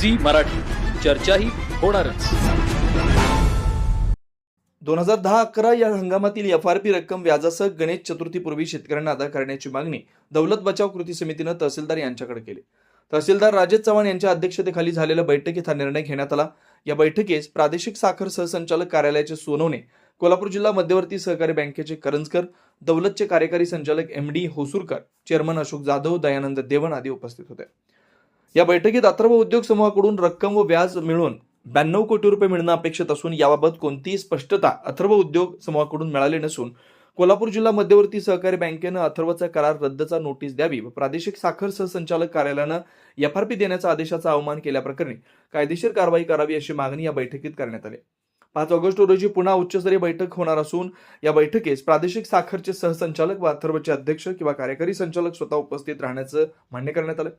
Zee Marathi. चर्चाही होणारच. दोन हजार दहा अकरा या हंगामातील एफ आर पी रक्कम व्याजासह गणेश चतुर्थीपूर्वी शेतकऱ्यांना अदा करण्याची मागणी दौलत बचाव कृती समितीनं तहसीलदार यांच्याकडे केली. तहसीलदार राजेश चव्हाण यांच्या अध्यक्षतेखाली झालेल्या बैठकीत हा निर्णय घेण्यात आला. या बैठकीस प्रादेशिक साखर सहसंचालक कार्यालयाचे सोनवणे कोल्हापूर जिल्हा मध्यवर्ती सहकारी बँकेचे करंजकर दौलतचे कार्यकारी संचालक M D Hosurkar chairman Ashok Jadhav Dayanand Devan आदी उपस्थित होते. या बैठकीत अथर्व उद्योग समूहाकडून रक्कम व व्याज मिळून ब्याण्णव कोटी रुपये मिळणं अपेक्षित असून याबाबत कोणतीही स्पष्टता अथर्व उद्योग समूहाकडून मिळाली नसून कोल्हापूर जिल्हा मध्यवर्ती सहकारी बँकेनं अथर्वचा करार रद्दचा नोटीस द्यावी व प्रादेशिक साखर सहसंचालक कार्यालयानं एफ आर पी देण्याचा आदेशाचा अवमान केल्याप्रकरणी कायदेशीर कारवाई करावी अशी मागणी या बैठकीत करण्यात आली. पाच ऑगस्ट रोजी पुन्हा उच्चस्तरीय बैठक होणार असून या बैठकीस प्रादेशिक साखरचे सहसंचालक व अथर्वचे अध्यक्ष किंवा कार्यकारी संचालक स्वतः उपस्थित राहण्याचं मान्य करण्यात आलं.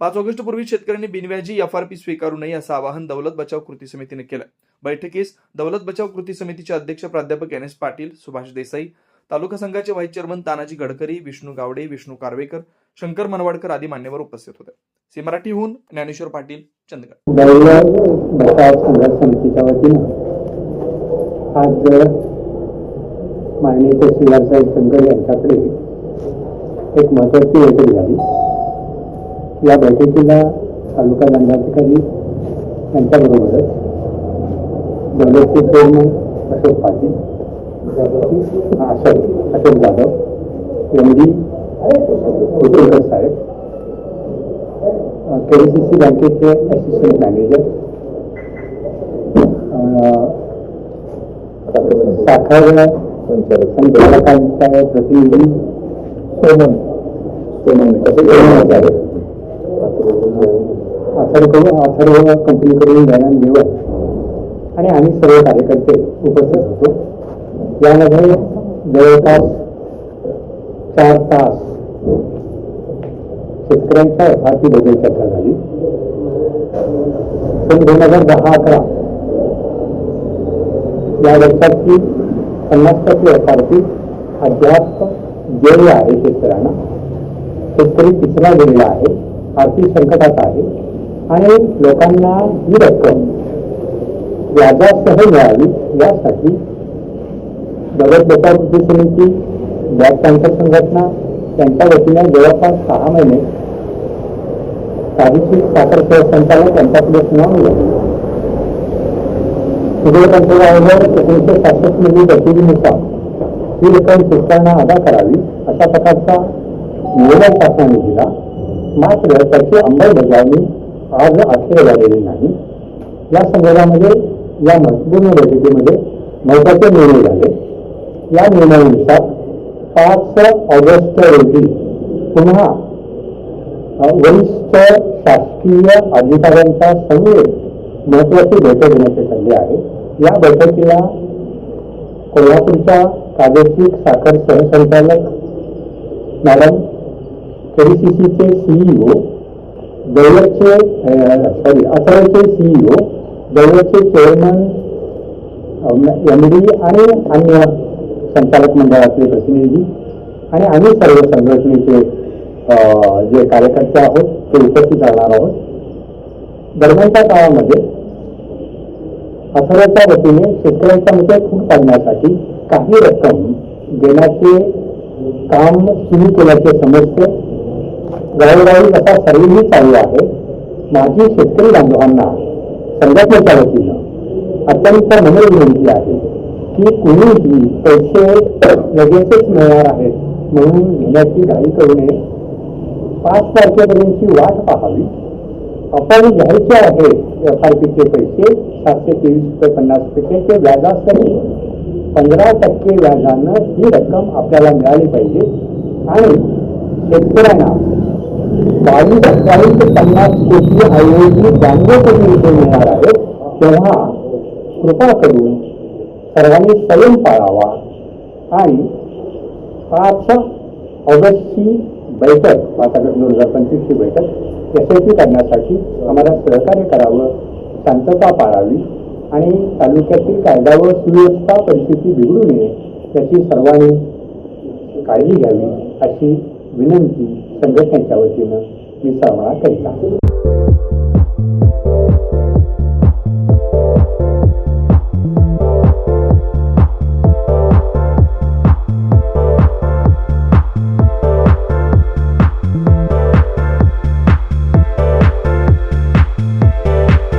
पाच ऑगस्ट पूर्वी शेतकऱ्यांनी बिनव्याजी एफ आर पी स्वीकारू नये असं आवाहन दौलत बचाव कृती समितीने केलं. बैठकीस दौलत बचाव कृती समितीचे अध्यक्ष प्राध्यापक एन एस पाटील सुभाष देसाई तालुका संघाचे व्हाईस चेअरमन तानाजी गडकरी विष्णू गावडे विष्णू कारवेकर शंकर मनवाडकर आदी मान्यवर उपस्थित होते. सी मराठीहून ज्ञानेश्वर पाटील चंदगड. बचाव संघर्ष समितीच्या वतीनं आज माननीय तहसीलदार साहेब यांच्याकडे एक महत्वाची बैठक झाली. या बैठकीला तालुका दंडाधिकारी यांच्याबरोबरच दौलतचे chairman Ashok Patil Ashok Ashok Jadhav M D Udyogkar साहेब केडीसीसी बँकेचे असिस्टंट मॅनेजर साखर संचालकांचा प्रतिनिधी सोमन सोमन अथर्व अथर्व कंपनीकडून व्यायाम देवळ आणि आम्ही सर्व कार्यकर्ते उपस्थित होतो यामध्ये जवळपास चार तास शेतकऱ्यांच्या एफ आर पी बद्दल चर्चा झाली. सन दोन हजार दहा अकरा या वर्षाची पन्नास टक्के एफ आर पी अद्याप गेली आहे शेतकऱ्यांना. शेतकरी पिचला गेलेला आहे. आर्थिक संकटात आहे आणि लोकांना ही रक्कम व्याजासह मिळावी यासाठी दौलत बचाव कृती समिती, बँक बँकर संघटना यांच्या वतीने जवळपास सहा महिने प्रादेशिक साखर संचालक यांच्याकडे सुनावणी सुदैव एकोणीसशे ही रक्कम शेतकऱ्यांना अदा करावी अशा प्रकारचा निवेदन शासनाने दिला. मात्र त्याची अंमलबजावणी आज अखेर झालेली नाही. या संदर्भामध्ये या महत्त्वपूर्ण बैठकीमध्ये महत्त्वाचे निर्णय झाले. या निर्णयानुसार पाच ऑगस्ट रोजी पुन्हा वरिष्ठ शासकीय अधिकाऱ्यांचा समवेत महत्वाची बैठक घेण्याचे ठरले आहे. या बैठकीला कोल्हापूरच्या प्रादेशिक साखर सहसंचालक मॅडम केडीसीसीचे सीईओ दौलतचे सॉरी अथर्वचे सीईओ दौलतचे चेअरमन एम डी आणि अन्य संचालक मंडळातले प्रतिनिधी आणि आम्ही सर्व संघटनेचे जे कार्यकर्ते आहोत ते उपस्थित राहणार आहोत. दरम्यानच्या काळामध्ये अथर्वच्या वतीने शेतकऱ्यांच्या मध्ये फूट पाडण्यासाठी काही रक्कम देण्याचे काम सुरू केल्याचे समजते. गावोगावी असा सर्वेही चालू आहे. माझी शेतकरी बांधवांना संघटनेच्या वतीनं अत्यंत मनोर विनंती आहे की कुणीही पैसे लगेचच मिळणार आहेत म्हणून घेण्याची घाई करू नये. पाच तारखेपर्यंतची वाट पाहावी. आपण घ्यायचे आहेत एफ़ पीचे पैसे, सातशे तेवीस रुपये, पन्नास पैसे ते व्याजासह पंधरा टक्के व्याजानं ही रक्कम आपल्याला मिळाली पाहिजे. आणि शेतकऱ्यांना बावीस अठ्ठावीस ते पन्नास कोटी आयोजित ब्याण्णव कोटी रुपये मिळणार आहेत तेव्हा कृपा करून सर्वांनी संयम पाळावा. आणि पाच ऑगस्टची बैठक पाच ऑगस्ट दोन हजार पंचवीसची बैठक यशस्वी करण्यासाठी आम्हाला सहकार्य करावं शांतता पाळावी आणि तालुक्यातील कायदा व सुव्यवस्था परिस्थिती बिघडू नये याची सर्वांनी काळजी घ्यावी अशी विनंती संघटनेच्या वतीनं मी सर्वांना करीत आहे.